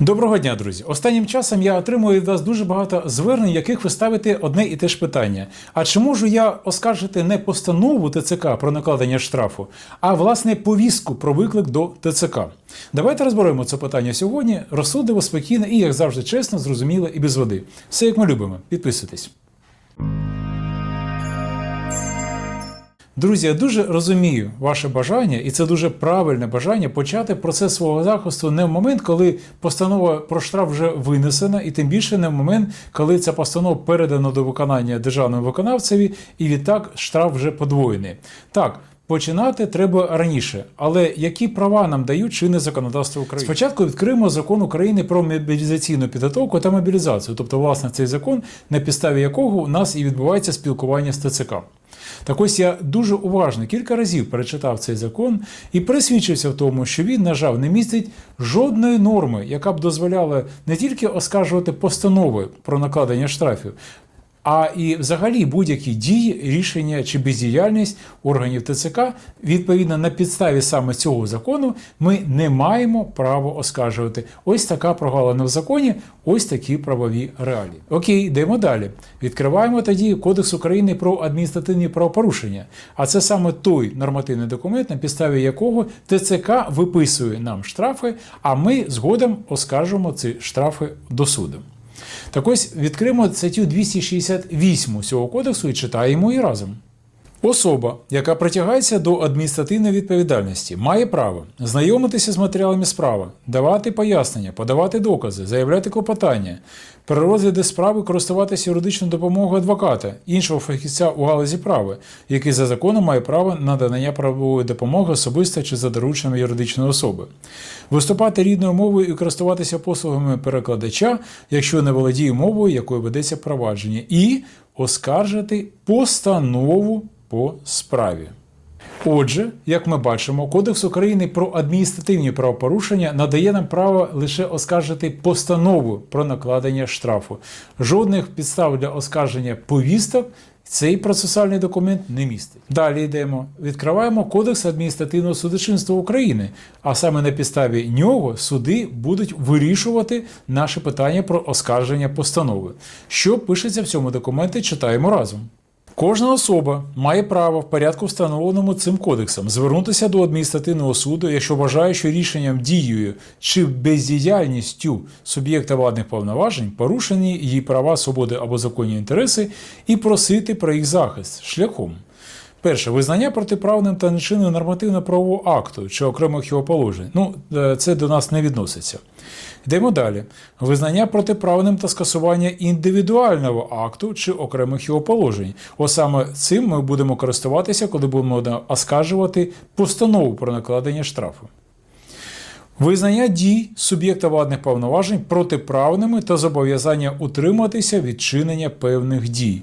Доброго дня, друзі. Останнім часом я отримую від вас дуже багато звернень, яких ви ставите одне і те ж питання. А чи можу я оскаржити не постанову ТЦК про накладення штрафу, а власне повістку про виклик до ТЦК? Давайте розберемо це питання сьогодні. Розсудливо, спокійно і, як завжди, чесно, зрозуміло і без води. Все як ми любимо. Підписуйтесь. Друзі, я дуже розумію ваше бажання, і це дуже правильне бажання почати процес свого захисту не в момент, коли постанова про штраф вже винесена, і тим більше не в момент, коли ця постанова передана до виконання державному виконавцеві, і відтак штраф вже подвоєний. Так. Починати треба раніше, але які права нам дають чинне законодавство України? Спочатку відкриємо закон України про мобілізаційну підготовку та мобілізацію, тобто, власне, цей закон, на підставі якого у нас і відбувається спілкування з ТЦК. Так ось я дуже уважно кілька разів перечитав цей закон і пересвідчився в тому, що він, на жаль, не містить жодної норми, яка б дозволяла не тільки оскаржувати постанови про накладення штрафів, а і взагалі будь-які дії, рішення чи бездіяльність органів ТЦК відповідно на підставі саме цього закону ми не маємо права оскаржувати. Ось така прогалина в законі, ось такі правові реалії. Окей, йдемо далі. Відкриваємо тоді Кодекс України про адміністративні правопорушення. А це саме той нормативний документ, на підставі якого ТЦК виписує нам штрафи, а ми згодом оскаржуємо ці штрафи до суду. Так ось відкримо статтю 268 цього кодексу і читаємо її разом. Особа, яка притягається до адміністративної відповідальності, має право знайомитися з матеріалами справи, давати пояснення, подавати докази, заявляти клопотання, при розгляді справи користуватися юридичною допомогою адвоката, іншого фахівця у галузі права, який за законом має право на надання правової допомоги особисто чи за дорученням юридичної особи, виступати рідною мовою і користуватися послугами перекладача, якщо не володіє мовою, якою ведеться провадження, і оскаржити постанову по справі. Отже, як ми бачимо, Кодекс України про адміністративні правопорушення надає нам право лише оскаржити постанову про накладення штрафу. Жодних підстав для оскарження повісток цей процесуальний документ не містить. Далі йдемо. Відкриваємо Кодекс адміністративного судочинства України, а саме на підставі нього суди будуть вирішувати наші питання про оскарження постанови. Що пишеться в цьому документі, читаємо разом. Кожна особа має право в порядку, встановленому цим кодексом, звернутися до адміністративного суду, якщо вважає, що рішенням дією чи бездіяльністю суб'єкта владних повноважень порушені її права, свободи або законні інтереси, і просити про їх захист шляхом. Перше визнання протиправним та нечинним нормативно-правового акту чи окремих його положень. Ну, е, це до нас не відноситься. Йдемо далі. Визнання протиправним та скасування індивідуального акту чи окремих його положень. Ось саме цим ми будемо користуватися, коли будемо оскаржувати постанову про накладення штрафу. Визнання дій суб'єкта владних повноважень протиправними та зобов'язання утриматися від чинення певних дій.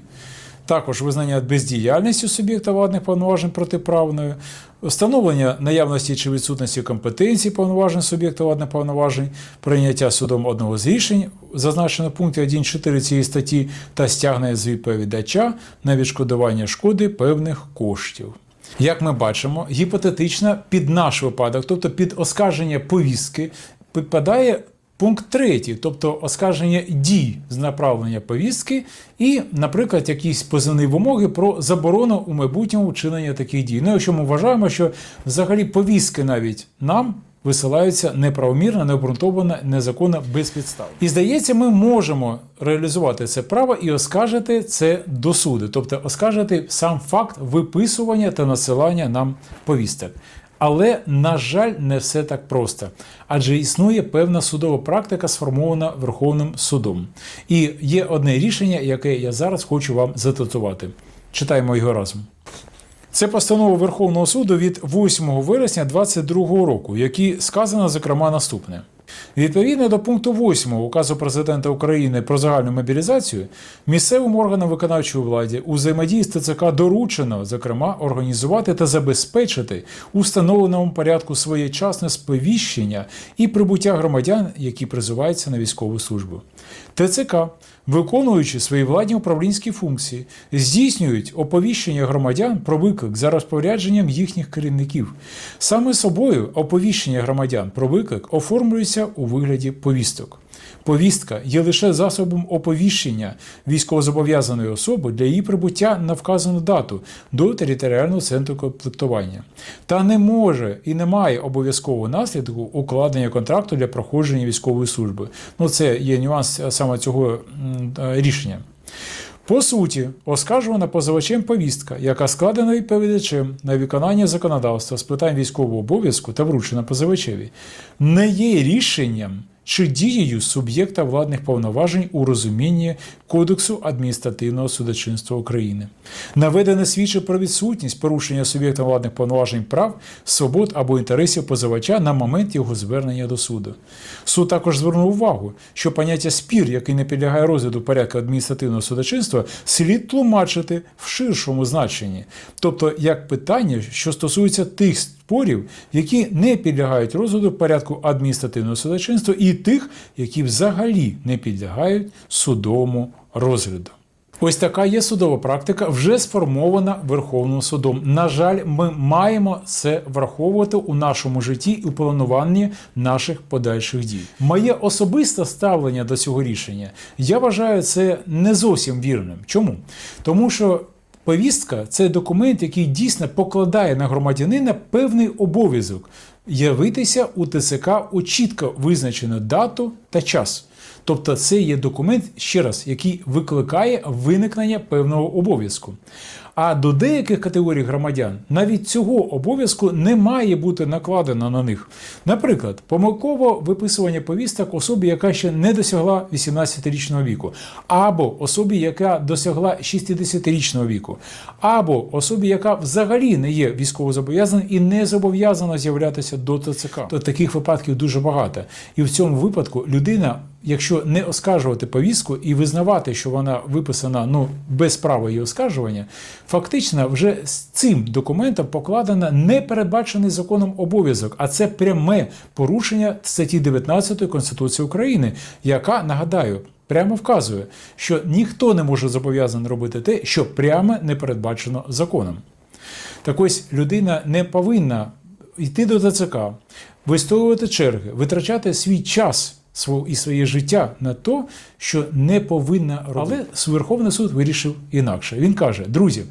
Також визнання бездіяльності суб'єкта владних повноважень протиправною, встановлення наявності чи відсутності компетенції повноважень суб'єкта владних повноважень, прийняття судом одного з рішень, зазначено в пункті 1.4 цієї статті, та стягнення з відповідача на відшкодування шкоди певних коштів. Як ми бачимо, гіпотетично під наш випадок, тобто під оскарження повістки, підпадає пункт третій, тобто оскарження дій з направлення повістки, і, наприклад, якісь позивні вимоги про заборону у майбутньому вчинення таких дій. Ну, якщо ми вважаємо, що взагалі повістки навіть нам. Висилаються неправомірно, необґрунтовано, незаконно, без підстав. І здається, ми можемо реалізувати це право і оскаржити це до суду, тобто оскаржити сам факт виписування та насилання нам повісток. Але, на жаль, не все так просто, адже існує певна судова практика, сформована Верховним судом. І є одне рішення, яке я зараз хочу вам зататувати. Читаємо його разом. Це постанова Верховного суду від 8 вересня 2022 року, в якій сказано, зокрема, наступне. Відповідно до пункту 8 указу президента України про загальну мобілізацію, місцевим органам виконавчої влади у взаємодії з ТЦК доручено, зокрема, організувати та забезпечити у встановленому порядку своєчасне сповіщення і прибуття громадян, які призиваються на військову службу. ТЦК, виконуючи свої владні управлінські функції, здійснюють оповіщення громадян про виклик за розпорядженням їхніх керівників. Саме собою оповіщення громадян про виклик оформлюється у вигляді повісток. Повістка є лише засобом оповіщення військовозобов'язаної особи для її прибуття на вказану дату до територіального центру комплектування, та не може і не має обов'язкового наслідку укладення контракту для проходження військової служби. Ну, це є нюанс саме цього е, рішення. По суті, оскаржувана позивачем повістка, яка складена відповідачем на виконання законодавства з питань військового обов'язку та вручена позивачеві, не є рішенням чи дією суб'єкта владних повноважень у розумінні Кодексу адміністративного судочинства України. Наведене свідчить про відсутність порушення суб'єкта владних повноважень прав, свобод або інтересів позивача на момент його звернення до суду. Суд також звернув увагу, що поняття спір, який не підлягає розгляду порядку адміністративного судочинства, слід тлумачити в ширшому значенні, тобто як питання, що стосується тих спорів, які не підлягають розгляду в порядку адміністративного судочинства, і тих, які взагалі не підлягають судовому розгляду. Ось така є судова практика, вже сформована Верховним судом. На жаль, ми маємо це враховувати у нашому житті і у плануванні наших подальших дій. Моє особисте ставлення до цього рішення я вважаю це не зовсім вірним. Чому? Тому що повістка це документ, який дійсно покладає на громадянина певний обов'язок явитися у ТЦК у чітко визначену дату та час. Тобто це є документ, ще раз, який викликає виникнення певного обов'язку. А до деяких категорій громадян навіть цього обов'язку не має бути накладено на них. Наприклад, помилково виписування повісток особі, яка ще не досягла 18-річного віку, або особі, яка досягла 60-річного віку, або особі, яка взагалі не є військовозобов'язаною і не зобов'язана з'являтися до ТЦК. То таких випадків дуже багато. І в цьому випадку людина. Якщо не оскаржувати повістку і визнавати, що вона виписана ну без права її оскаржування, фактично вже з цим документом покладено непередбачений законом обов'язок, а це пряме порушення статті 19 Конституції України, яка нагадаю. Прямо вказує, що ніхто не може зобов'язаний робити те, що прямо не передбачено законом. Так ось людина не повинна йти до ТЦК, вистоювати черги, витрачати свій час і своє життя на то, що не повинна робити. Але Верховний суд вирішив інакше. Він каже: друзі,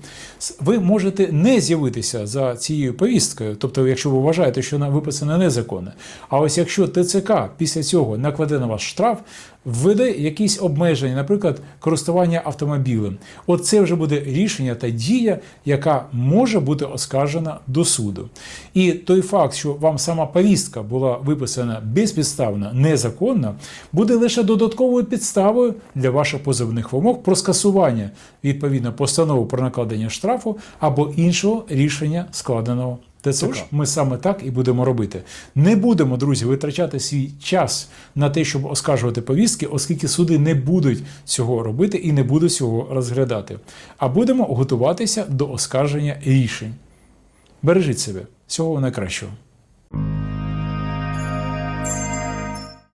ви можете не з'явитися за цією повісткою, тобто, якщо ви вважаєте, що вона виписана незаконно. А ось якщо ТЦК після цього накладе на вас штраф, введе якісь обмеження, наприклад, користування автомобілем. От це вже буде рішення та дія, яка може бути оскаржена до суду. І той факт, що вам сама повістка була виписана безпідставно, незаконно, буде лише додатковою підставою для ваших позовних вимог про скасування відповідно постанови про накладення штрафу або іншого рішення складеного. Тож ми саме так і будемо робити. Не будемо, друзі, витрачати свій час на те, щоб оскаржувати повістки, оскільки суди не будуть цього робити і не будуть цього розглядати. А будемо готуватися до оскарження рішень. Бережіть себе. Всього найкращого.